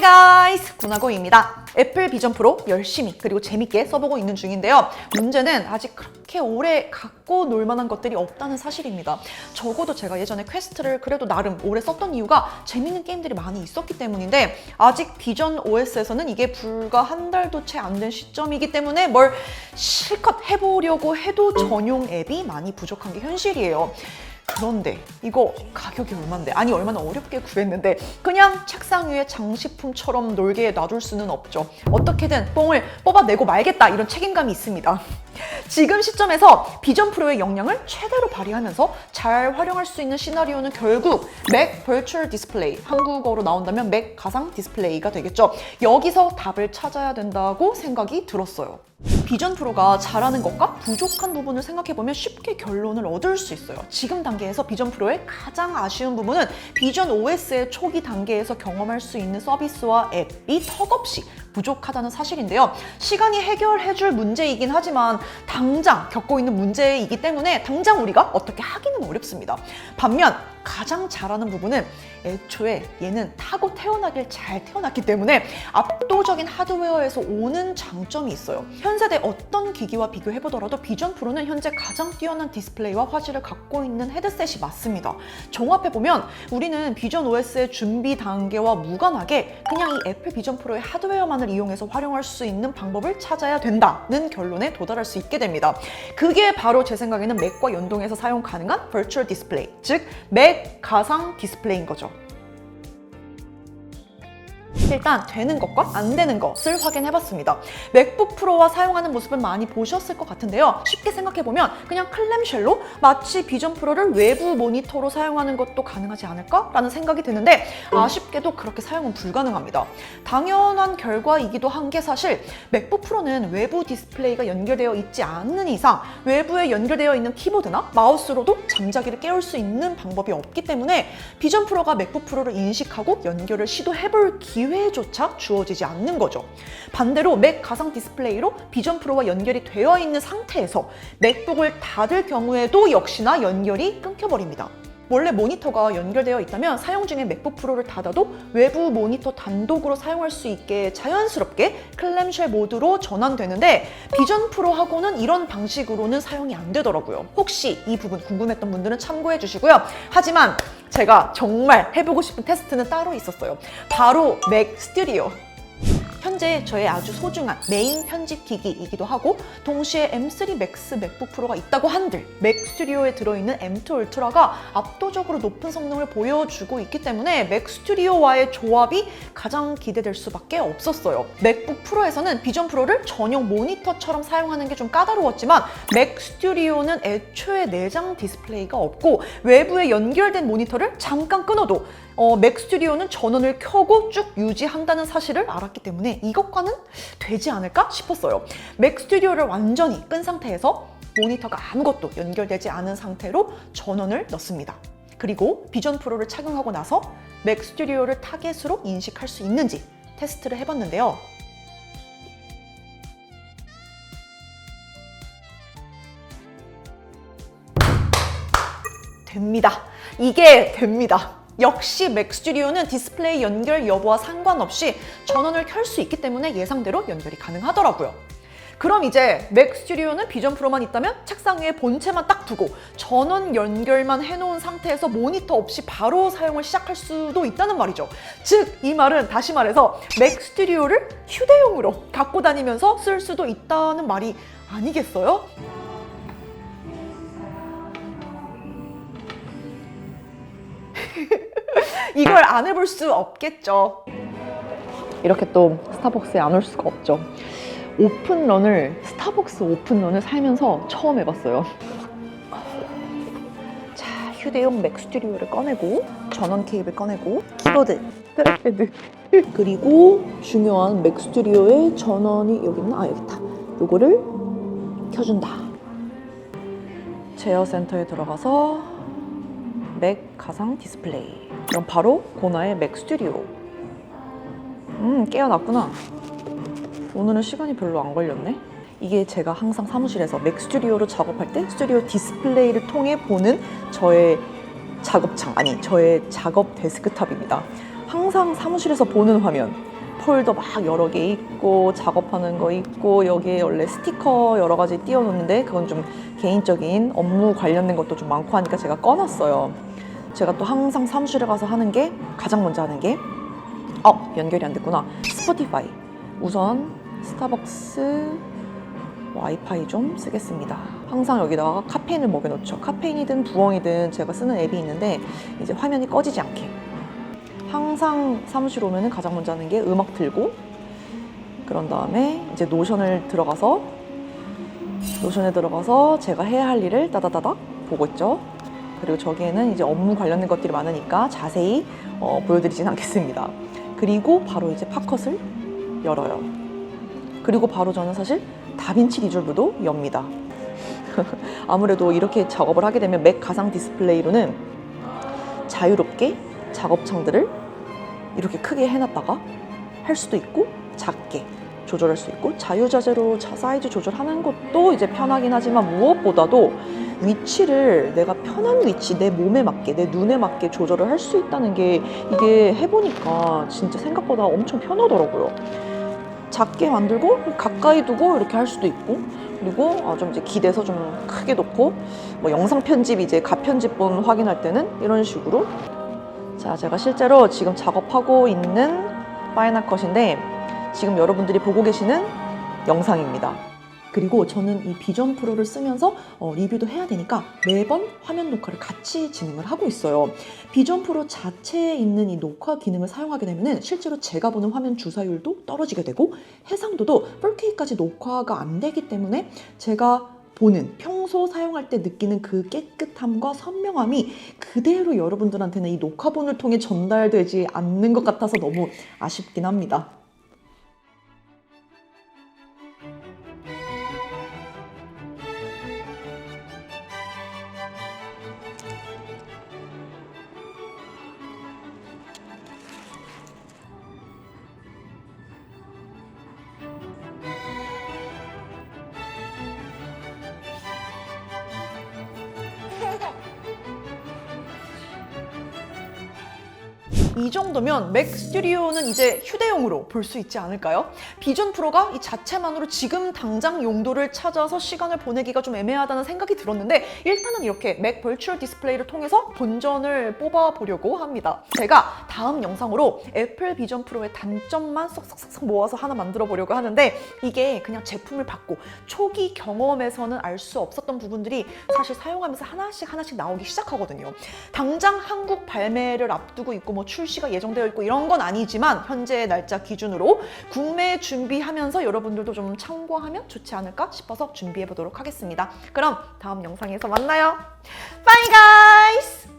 가이스 구나고입니다. 애플 비전 프로 열심히 그리고 재밌게 써보고 있는 중인데요. 문제는 아직 그렇게 오래 갖고 놀 만한 것들이 없다는 사실입니다. 적어도 제가 예전에 퀘스트를 그래도 나름 오래 썼던 이유가 재밌는 게임들이 많이 있었기 때문인데 아직 비전 OS에서는 이게 불과 한 달도 채 안 된 시점이기 때문에 뭘 실컷 해보려고 해도 전용 앱이 많이 부족한 게 현실이에요. 그런데 이거 가격이 얼만데? 아니 얼마나 어렵게 구했는데 그냥 책상 위에 장식품처럼 놀게 놔둘 수는 없죠. 어떻게든 뽕을 뽑아내고 말겠다 이런 책임감이 있습니다. 지금 시점에서 비전 프로의 역량을 최대로 발휘하면서 잘 활용할 수 있는 시나리오는 결국 맥 버추얼 디스플레이 한국어로 나온다면 맥 가상 디스플레이가 되겠죠. 여기서 답을 찾아야 된다고 생각이 들었어요 비전 프로가 잘하는 것과 부족한 부분을 생각해보면 쉽게 결론을 얻을 수 있어요. 지금 단계에서 비전 프로의 가장 아쉬운 부분은 비전 OS의 초기 단계에서 경험할 수 있는 서비스와 앱이 턱없이 부족하다는 사실인데요. 시간이 해결해줄 문제이긴 하지만 당장 겪고 있는 문제이기 때문에 당장 우리가 어떻게 하기는 어렵습니다. 반면 가장 잘하는 부분은 애초에 얘는 타고 태어나길 잘 태어났기 때문에 압도적인 하드웨어에서 오는 장점이 있어요. 현 세대 어떤 기기와 비교해보더라도 비전 프로는 현재 가장 뛰어난 디스플레이와 화질을 갖고 있는 헤드셋이 맞습니다. 종합해보면 우리는 비전 OS의 준비 단계와 무관하게 그냥 이 애플 비전 프로의 하드웨어만을 이용해서 활용할 수 있는 방법을 찾아야 된다는 결론에 도달할 수 있게 됩니다. 그게 바로 제 생각에는 맥과 연동해서 사용 가능한 버추얼 디스플레이, 즉 맥 가상 디스플레이인 거죠. 일단 되는 것과 안 되는 것을 확인해 봤습니다. 맥북 프로와 사용하는 모습을 많이 보셨을 것 같은데요. 쉽게 생각해 보면 그냥 클램쉘로 마치 비전 프로를 외부 모니터로 사용하는 것도 가능하지 않을까라는 생각이 드는데 아쉽게도 그렇게 사용은 불가능합니다. 당연한 결과이기도 한 게 사실 맥북 프로는 외부 디스플레이가 연결되어 있지 않는 이상 외부에 연결되어 있는 키보드나 마우스로도 잠자기를 깨울 수 있는 방법이 없기 때문에 비전 프로가 맥북 프로를 인식하고 연결을 시도해 볼 기회 조차 주어지지 않는 거죠. 반대로 맥 가상 디스플레이로 비전 프로와 연결이 되어 있는 상태에서 맥북을 닫을 경우에도 역시나 연결이 끊겨버립니다. 원래 모니터가 연결되어 있다면 사용 중에 맥북 프로를 닫아도 외부 모니터 단독으로 사용할 수 있게 자연스럽게 클램쉘 모드로 전환되는데 비전 프로하고는 이런 방식으로는 사용이 안 되더라고요. 혹시 이 부분 궁금했던 분들은 참고해 주시고요. 하지만 제가 정말 해보고 싶은 테스트는 따로 있었어요. 바로 맥 스튜디오. 현재 저의 아주 소중한 메인 편집 기기이기도 하고 동시에 M3 Max 맥북 프로가 있다고 한들 맥 스튜디오에 들어있는 M2 울트라가 압도적으로 높은 성능을 보여주고 있기 때문에 맥 스튜디오와의 조합이 가장 기대될 수밖에 없었어요. 맥북 프로에서는 비전 프로를 전용 모니터처럼 사용하는 게 좀 까다로웠지만 맥 스튜디오는 애초에 내장 디스플레이가 없고 외부에 연결된 모니터를 잠깐 끊어도 어, 맥 스튜디오는 전원을 켜고 쭉 유지한다는 사실을 알았기 때문에 이것과는 되지 않을까 싶었어요. 맥 스튜디오를 완전히 끈 상태에서 모니터가 아무것도 연결되지 않은 상태로 전원을 넣습니다. 그리고 비전 프로를 착용하고 나서 맥 스튜디오를 타겟으로 인식할 수 있는지 테스트를 해봤는데요. 됩니다. 이게 됩니다. 역시 맥 스튜디오는 디스플레이 연결 여부와 상관없이 전원을 켤 수 있기 때문에 예상대로 연결이 가능하더라고요. 그럼 이제 맥 스튜디오는 비전 프로만 있다면 책상 위에 본체만 딱 두고 전원 연결만 해놓은 상태에서 모니터 없이 바로 사용을 시작할 수도 있다는 말이죠. 즉, 이 말은 다시 말해서 맥 스튜디오를 휴대용으로 갖고 다니면서 쓸 수도 있다는 말이 아니겠어요? 이걸 안 해볼 수 없겠죠. 이렇게 또 스타벅스에 안 올 수가 없죠. 오픈런을 스타벅스 오픈런을 살면서 처음 해봤어요. 자, 휴대용 맥 스튜디오를 꺼내고 전원 케이블 꺼내고 키보드, 트랙패드 그리고 중요한 맥 스튜디오의 전원이 여기 있나? 아 여기 있다. 요거를 켜준다. 제어 센터에 들어가서 맥 가상 디스플레이. 그럼 바로 고나의 맥 스튜디오. 음, 깨어났구나. 오늘은 시간이 별로 안 걸렸네. 이게 제가 항상 사무실에서 맥 스튜디오로 작업할 때 스튜디오 디스플레이를 통해 보는 저의 작업창, 아니, 저의 작업 데스크탑입니다. 항상 사무실에서 보는 화면. 폴더 막 여러 개 있고 작업하는 거 있고 여기에 원래 스티커 여러 가지 띄워놓는데 그건 좀 개인적인 업무 관련된 것도 좀 많고 하니까 제가 꺼놨어요. 제가 또 항상 사무실에 가서 하는 게 가장 먼저 하는 게 어, 연결이 안 됐구나. 스포티파이. 우선 스타벅스 와이파이 좀 쓰겠습니다. 항상 여기다가 카페인을 먹여놓죠. 카페인이든 부엉이든 제가 쓰는 앱이 있는데 이제 화면이 꺼지지 않게. 항상 사무실 오면은 가장 먼저 하는 게 음악 틀고 그런 다음에 이제 노션을 들어가서 노션에 들어가서 제가 해야 할 일을 따다다닥 보고 있죠. 그리고 저기에는 이제 업무 관련된 것들이 많으니까 자세히 어, 보여드리진 않겠습니다. 그리고 바로 이제 팝컷을 열어요. 그리고 바로 저는 사실 다빈치 리졸브도 엽니다. 아무래도 이렇게 작업을 하게 되면 맥 가상 디스플레이로는 자유롭게 작업창들을 이렇게 크게 해놨다가 할 수도 있고 작게 조절할 수 있고 자유자재로 자- 사이즈 조절하는 것도 이제 편하긴 하지만 무엇보다도 위치를 내가 편한 위치 내 몸에 맞게 내 눈에 맞게 조절을 할 수 있다는 게 이게 해보니까 진짜 생각보다 엄청 편하더라고요. 작게 만들고 가까이 두고 이렇게 할 수도 있고 그리고 아, 좀 이제 기대서 좀 크게 놓고 뭐 영상 편집 이제 가편집본 확인할 때는 이런 식으로 자 제가 실제로 지금 작업하고 있는 파이널 컷인데 지금 여러분들이 보고 계시는 영상입니다. 그리고 저는 이 비전 프로를 쓰면서 어, 리뷰도 해야 되니까 매번 화면 녹화를 같이 진행을 하고 있어요. 비전 프로 자체에 있는 이 녹화 기능을 사용하게 되면 실제로 제가 보는 화면 주사율도 떨어지게 되고 해상도도 4K까지 녹화가 안 되기 때문에 제가 보는 평소 사용할 때 느끼는 그 깨끗함과 선명함이 그대로 여러분들한테는 이 녹화본을 통해 전달되지 않는 것 같아서 너무 아쉽긴 합니다. 이 정도면 맥 스튜디오는 이제 휴대용으로 볼 수 있지 않을까요? 비전 프로가 이 자체만으로 지금 당장 용도를 찾아서 시간을 보내기가 좀 애매하다는 생각이 들었는데 일단은 이렇게 맥 버추얼 디스플레이를 통해서 본전을 뽑아보려고 합니다. 제가 다음 영상으로 애플 비전 프로의 단점만 쏙쏙쏙 모아서 하나 만들어 보려고 하는데 이게 그냥 제품을 받고 초기 경험에서는 알 수 없었던 부분들이 사실 사용하면서 하나씩 하나씩 나오기 시작하거든요. 당장 한국 발매를 앞두고 있고 뭐 출 시가 예정되어 있고 이런 건 아니지만 현재의 날짜 기준으로 구매 준비하면서 여러분들도 좀 참고하면 좋지 않을까 싶어서 준비해 보도록 하겠습니다. 그럼 다음 영상에서 만나요. 바이 가이스!